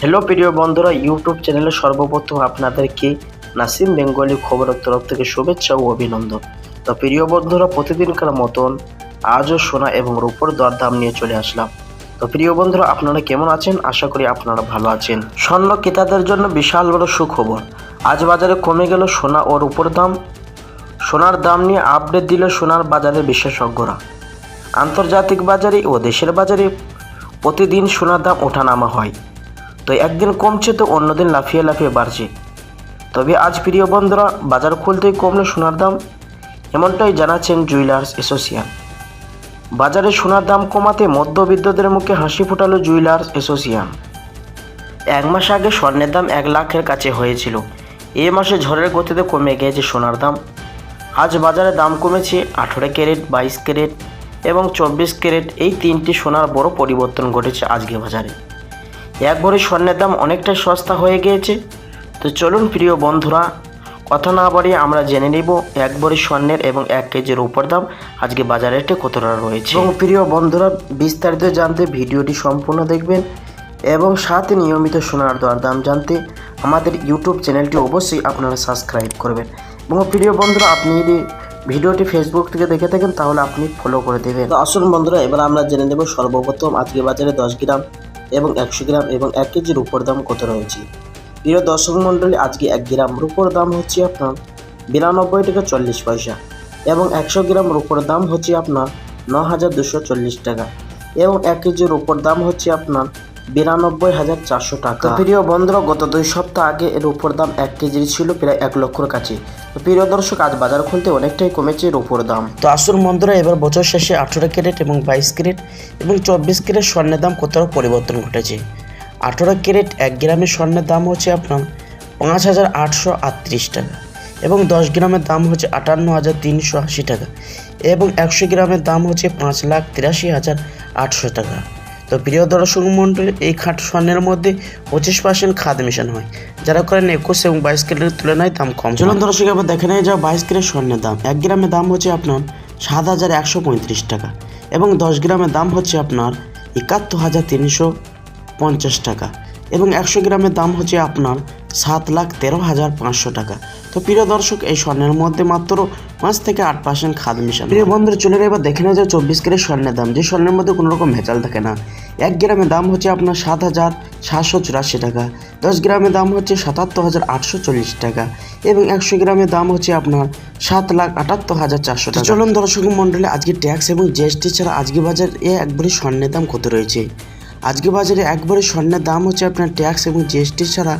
Hello প্রিয় বন্ধুরা YouTube চ্যানেলে সর্বপ্রথম আপনাদেরকে নাসিম বেঙ্গলি খবরের তরফ থেকে শুভেচ্ছা ও অভিনন্দন। তো প্রিয় বন্ধুরা, প্রতিদিনকার মতন আজও সোনা এবং রূপোর দরদাম নিয়ে চলে আসলাম। তো প্রিয় বন্ধুরা, আপনারা কেমন আছেন? আশা করি আপনারা ভালো আছেন। স্বর্ণ ক্রেতাদের জন্য বিশাল বড় সুখবর। আজ বাজারে কমে গেল সোনা ও রূপোর দাম। সোনার দাম নিয়ে আপডেট দিল সোনার বাজারের বিশেষজ্ঞরা। আন্তর্জাতিক বাজারে ও দেশের বাজারে প্রতিদিন সোনার দাম ওঠানামা হয়। তো একদিন কমছে তো অন্যদিন লাফিয়ে লাফিয়ে বাড়ছে। তবে আজ প্রিয় বন্ধুরা, বাজার খুলতেই কমলো সোনার দাম, এমনটাই জানাচ্ছেন জুয়েলার্স অ্যাসোসিয়েশন। বাজারে সোনার দাম কমাতে মধ্যবিত্তদের মুখে হাসি ফোটালো জুয়েলার্স অ্যাসোসিয়েশন। এক মাস আগে স্বর্ণের দাম এক লাখের কাছে হয়েছিল। এ মাসে ঝড়ের গতিতে কমে গিয়েছে সোনার দাম। আজ বাজারে দাম কমেছে আঠেরো ক্যারেট, বাইশ ক্যারেট এবং চব্বিশ ক্যারেট। এই তিনটি সোনার বড় পরিবর্তন ঘটেছে আজকে বাজারে। এক ভরি স্বর্ণের দাম অনেকটাই সস্তা হয়ে গিয়েছে। তো চলুন প্রিয় বন্ধুরা কথা না বাড়িয়ে আমরা জেনে নিব এক ভরি স্বর্ণের এবং এক কেজির উপর দাম আজকে বাজারে কতটা রয়েছে। এবং প্রিয় বন্ধুরা বিস্তারিত জানতে ভিডিওটি সম্পূর্ণ দেখবেন এবং সাথে নিয়মিত সোনার দর দাম জানতে আমাদের ইউটিউব চ্যানেলটি অবশ্যই আপনারা সাবস্ক্রাইব করবেন। এবং প্রিয় বন্ধুরা আপনি যদি ভিডিওটি ফেসবুক থেকে দেখে থাকেন তাহলে আপনি ফলো করে দেবেন। আসুন বন্ধুরা এবার আমরা জেনে নেব সর্বপ্রথম আজকে বাজারে দশ গ্রাম এবং একশো গ্রাম এবং এক কেজি রূপোর দাম কত রয়েছে? প্রিয় দর্শক মণ্ডলী, আজকে এক গ্রাম রূপোর দাম হচ্ছে আপনার বিরানব্বই টাকা চল্লিশ পয়সা এবং একশো গ্রাম রূপোর দাম হচ্ছে আপনার ন হাজার দুশো চল্লিশ টাকা এবং এক কেজি রূপোর দাম হচ্ছে আপনার বিরানব্বই হাজার চারশো টাকা। তো প্রিয় বন্ধুরা গত দুই সপ্তাহ আগে এর উপর দাম এক কেজির ছিল প্রায় এক লক্ষর কাছে। তো প্রিয় দর্শক আজ বাজার খুলতে অনেকটাই কমেছে এর উপর দাম তো আসুন বন্ধুরা এবার বছর শেষে আঠেরো ক্যারেট এবং বাইশ ক্যারেট এবং চব্বিশ ক্যারেট স্বর্ণের দাম কতটা পরিবর্তন ঘটেছে। আঠেরো ক্যারেট এক গ্রামের স্বর্ণের দাম হচ্ছে আপনার পাঁচ হাজার আটশো আটত্রিশ টাকা এবং দশ গ্রামের দাম হচ্ছে আটান্ন হাজার তিনশো আশি টাকা এবং একশো গ্রামের দাম হচ্ছে পাঁচ লাখ তিরাশি হাজার আটশো টাকা। তো প্রিয় দর্শক মণ্ডলী, এই খাট স্বর্ণের মধ্যে পঁচিশ পার্সেন্ট খাদ মিশন হয়। যারা করেন একুশ এবং বাইশ ক্যারেটের তুলনায় দাম কম চলুন দর্শক, এবার দেখে নেই যাও বাইশ ক্যারেট স্বর্ণের দাম। এক গ্রামের দাম হচ্ছে আপনার সাত হাজার একশো পঁয়ত্রিশ টাকা এবং দশ গ্রামের দাম হচ্ছে আপনার একাত্তর হাজার তিনশো পঞ্চাশ টাকা এবং একশো গ্রামের দাম হচ্ছে আপনার সাত লাখ তেরো হাজার পাঁচশো টাকা। তো প্রিয় দর্শক এই স্বর্ণের মধ্যে মাত্র পাঁচ থেকে আট পার্সেন্ট খাদ মিশানো প্রিয় বন্ধুরা চলে এবার দেখে নেওয়া যায় চব্বিশ ক্যারেট স্বর্ণের দাম। যে স্বর্ণের মধ্যে কোনো রকম ভেজাল থাকে না। এক গ্রামের দাম হচ্ছে আপনার সাত হাজার সাতশো চুরাশি টাকা। দশ গ্রামের দাম হচ্ছে সাতাত্তর হাজার আটশো চল্লিশ টাকা এবং একশো গ্রামের দাম হচ্ছে আপনার সাত লাখ আটাত্তর হাজার চারশো টাকা। চলুন দর্শক মণ্ডলে আজকে ট্যাক্স এবং জিএসটি ছাড়া আজকে বাজারে একবারে স্বর্ণের দাম কত রয়েছে? আজকে বাজারে একবারে স্বর্ণের দাম হচ্ছে আপনার ট্যাক্স এবং জিএসটি ছাড়া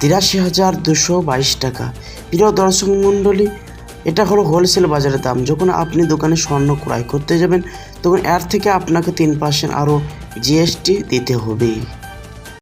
তিরাশি হাজার দুশো বাইশ টাকা। প্রিয় দর্শক মণ্ডলী, এটা হলো হোলসেল বাজারের দাম। যখন আপনি দোকানে স্বর্ণ ক্রয় করতে যাবেন, তখন এর থেকে আপনাকে তিন পার্সেন্ট আরও জিএসটি দিতে হবে।